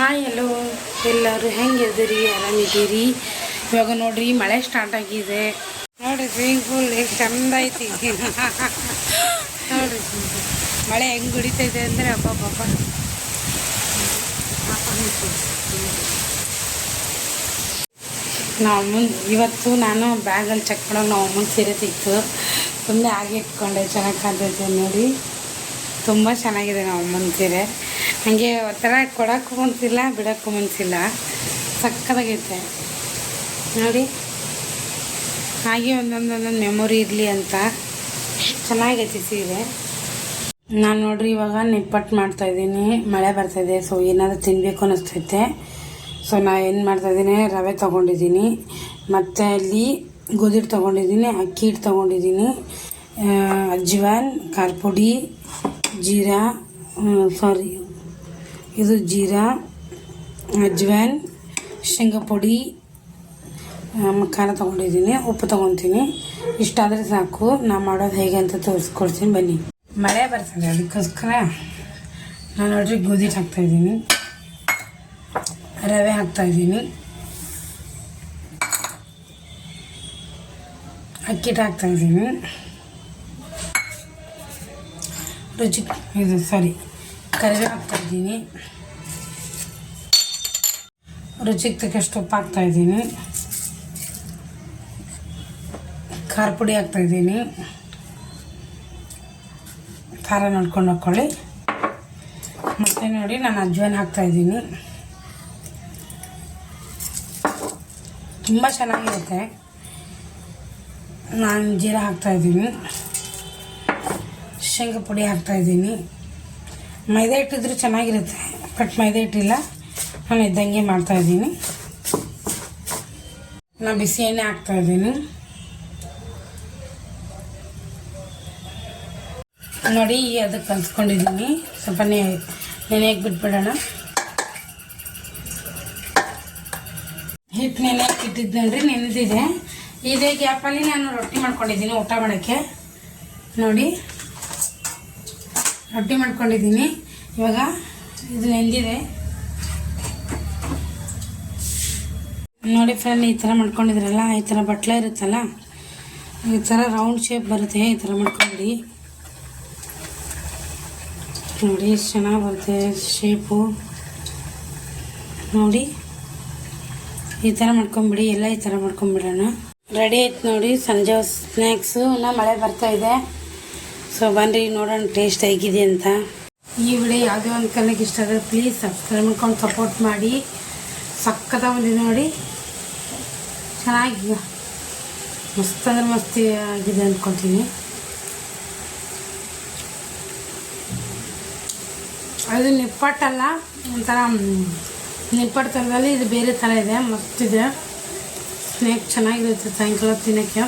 Hi hello ಎಲ್ಲರೂ ಹೆಂಗಿದ್ದೀರಿ ಆರಾಮಿದ್ದೀರಿ? ಇವಾಗ ನೋಡ್ರಿ, ಮಳೆ ಸ್ಟಾರ್ಟ್ ಆಗಿದೆ. ನೋಡ್ರಿ ಸ್ವಿಮ್ಮಿಂಗ್ ಪೂಲ್ ಎಷ್ಟು ಚಂದ ಐತಿ. ನೋಡ್ರಿ. ಮಳೆ ಹೆಂಗೆ ಅಂದ್ರೆ ಅಂದರೆ ಪಾಪ ನಾವು ಮುಂದೆ ಇವತ್ತು ನಾನು ಬ್ಯಾಗಲ್ಲಿ ಚೆಕ್ ಮಾಡೋಕೆ ನಾವು ಮುಂದೆ ಸೀರೆ ಸಿಕ್ತು ಸುಮ್ಮನೆ ಆಗಿ ಇಟ್ಕೊಂಡೆ, ಚೆನ್ನಾಗಿ ಕಾಣ್ತೈತೆ ನೋಡಿ. ತುಂಬ ಚೆನ್ನಾಗಿದೆ ನಾವು ಅಮ್ಮನ ಸೀರೆ. ಹಾಗೆ ಒಂಥರ ಕೊಡೋಕ್ಕೂ ಮನಸ್ಸಿಲ್ಲ ಬಿಡೋಕ್ಕೂ ಮನಸ್ಸಿಲ್ಲ ಸಕ್ಕತ್ತಾಗೈತೆ ನೋಡಿ. ಹಾಗೆ ಒಂದೊಂದು ಒಂದೊಂದು ಮೆಮೊರಿ ಇರಲಿ ಅಂತ. ಚೆನ್ನಾಗೈತಿ ಸೀರೆ. ನಾನು ನೋಡ್ರಿ, ಇವಾಗ ನಿಪ್ಪಟ್ಟು ಮಾಡ್ತಾಯಿದ್ದೀನಿ ಮಳೆ ಬರ್ತಾಯಿದೆ ಸೊ ಏನಾದರೂ ತಿನ್ನಬೇಕು ಅನ್ನಿಸ್ತೈತೆ ಸೊ ನಾ ಏನು ಮಾಡ್ತಾಯಿದ್ದೀನಿ ರವೆ ತೊಗೊಂಡಿದ್ದೀನಿ. ಮತ್ತು ಅಲ್ಲಿ ಗೋಧಿ ಹಿಟ್ಟು ತೊಗೊಂಡಿದ್ದೀನಿ, ಅಕ್ಕಿ ಹಿಟ್ಟು ತೊಗೊಂಡಿದ್ದೀನಿ. ಅಜ್ವಾನ್ ಖಾರ ಪುಡಿ, ಜೀರಾ ಸಾರಿ ಇದು ಜೀರಾ, ಅಜ್ವಾನ್, ಶೇಂಗಾ ಪುಡಿ ಖಾರ ತೊಗೊಂಡಿದ್ದೀನಿ, ಉಪ್ಪು ತೊಗೊತೀನಿ. ಇಷ್ಟಾದರೆ ಸಾಕು ನಾ ಮಾಡೋದು ಹೇಗೆ ಅಂತ ತೋರಿಸ್ಕೊಡ್ತೀನಿ, ಬನ್ನಿ. ಮಳೆ ಬರ್ತದೆ, ಅದಕ್ಕೋಸ್ಕರ ನಾನು ನೋಡ್ರಿ ಗೋಧಿ ಹಾಕ್ತಾಯಿದ್ದೀನಿ ರವೆ ಹಾಕ್ತಾಯಿದ್ದೀನಿ ಅಕ್ಕಿಟ್ಟು ಹಾಕ್ತಾಯಿದ್ದೀನಿ ರುಚಿ, ಇದು ಸಾರಿ ಕರಿಬೇವು ಹಾಕ್ತಾಯಿದ್ದೀನಿ ರುಚಿಗೆ ತಕ್ಕಷ್ಟು ಉಪ್ಪು ಹಾಕ್ತಾಯಿದ್ದೀನಿ ಖಾರ ಪುಡಿ ಹಾಕ್ತಾಯಿದ್ದೀನಿ ಖಾರ ನೋಡ್ಕೊಂಡು ಹಾಕ್ಕೊಳ್ಳಿ ಮತ್ತೆ ನೋಡಿ ನಾನು ಅಜ್ವಾನ್ ಹಾಕ್ತಾಯಿದ್ದೀನಿ ತುಂಬ ಚೆನ್ನಾಗಿರುತ್ತೆ. ನಾನು ಜೀರಾ ಹಾಕ್ತಾಯಿದ್ದೀನಿ ಶೇಂಗಾ ಪುಡಿ ಹಾಕ್ತಾಯಿದ್ದೀನಿ ಮೈದಾ ಹಿಟ್ಟಿದ್ರೆ ಚೆನ್ನಾಗಿರುತ್ತೆ ಬಟ್ ಮೈದಾ ಹಿಟ್ಟಿಲ್ಲ ನಾನು ಇದ್ದಂಗೆ ಮಾಡ್ತಾಯಿದ್ದೀನಿ ನಾನು ಬಿಸಿ ಎಣ್ಣೆ ಹಾಕ್ತಾಯಿದ್ದೀನಿ ನೋಡಿ, ಅದಕ್ಕೆ ಕಲ್ಸ್ಕೊಂಡಿದ್ದೀನಿ ಸ್ವಲ್ಪ ನೆನೆಯಕ್ಕೆ ಬಿಟ್ಬಿಡೋಣ. ಹಿಟ್ಟು ನೆನೆಯಕ್ಕೆ ಇಟ್ಟಿದ್ನಲ್ರಿ, ನೆನೆದಿದೆ. ಇದೇ ಗ್ಯಾಪಲ್ಲಿ ನಾನು ರೊಟ್ಟಿ ಮಾಡ್ಕೊಂಡಿದ್ದೀನಿ ಊಟ ಮಾಡೋಕ್ಕೆ. ನೋಡಿ. ರೊಟ್ಟಿ ಮಾಡ್ಕೊಂಡಿದ್ದೀನಿ. ಇವಾಗ ಇದು ನೆಂದಿದೆ. ನೋಡಿ ಫ್ರೆಂಡ್ ಈ ಥರ ಮಾಡ್ಕೊಂಡಿದ್ರಲ್ಲ, ಈ ಥರ ಬಟ್ಲೆ ಇರುತ್ತಲ್ಲ, ಈ ಥರ ರೌಂಡ್ ಶೇಪ್ ಬರುತ್ತೆ, ಈ ಥರ ಮಾಡ್ಕೊಂಡು ನೋಡಿ. ಎಷ್ಟು ಚೆನ್ನಾಗಿ ಬರುತ್ತೆ ಶೇಪು ನೋಡಿ, ಈ ಥರ ಮಾಡ್ಕೊಂಬಿಡಿ, ಎಲ್ಲ ಈ ಥರ ಮಾಡ್ಕೊಂಬಿಡೋಣ. ರೆಡಿ ಆಯ್ತು ನೋಡಿ, ಸಂಜೆ ಸ್ನ್ಯಾಕ್ಸು ಇನ್ನೂ ಮಳೆ ಬರ್ತಾ ಇದೆ. ಸೊ ಬನ್ರಿ, ನೋಡೋಣ ಟೇಸ್ಟ್ ಹೇಗಿದೆ ಅಂತ. ಈ ವಿಡಿಯೋ ಯಾವುದೇ ಒಂದು ಕಲಿಗೆ ಇಷ್ಟ ಆದರೆ ಪ್ಲೀಸ್ ಸಬ್ಸ್ಕ್ರೈಬ್ ಮಾಡ್ಕೊಂಡು ಸಪೋರ್ಟ್ ಮಾಡಿ. ಸಕ್ಕತ್ತ ಬಂದಿದೆ ನೋಡಿ. ಚೆನ್ನಾಗಿ ಮಸ್ತ್ ಅಂದ್ರೆ ಮಸ್ತ್ ಆಗಿದೆ ಅಂದ್ಕೊತೀನಿ ಅದು ನಿಪ್ಪಟ್ಟಲ್ಲ, ಒಂಥರ ನಿಪ್ಪಟ್ ನಿಪ್ಪಟ್ಟು ಥರದಲ್ಲಿ ಇದು ಬೇರೆ ಥರ ಇದೆ. ಮಸ್ತಿದೆ ಸ್ನೇಕ್ ಚೆನ್ನಾಗಿರುತ್ತೆ ಸಾಯಂಕಾಲ ತಿನ್ನೋಕ್ಕೆ.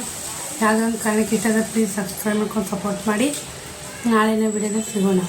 ಯಾವುದೋ ಒಂದು ಕಾರಣಕ್ಕೆ ಇಷ್ಟ ಪ್ಲೀಸ್ ಸಬ್ಸ್ಕ್ರೈಬ್ ಮಾಡ್ಕೊಂಡು ಸಪೋರ್ಟ್ ಮಾಡಿ. ನಾಳಿನ ವಿಡಿಯೋದಾಗ ಸಿಗೋಣ.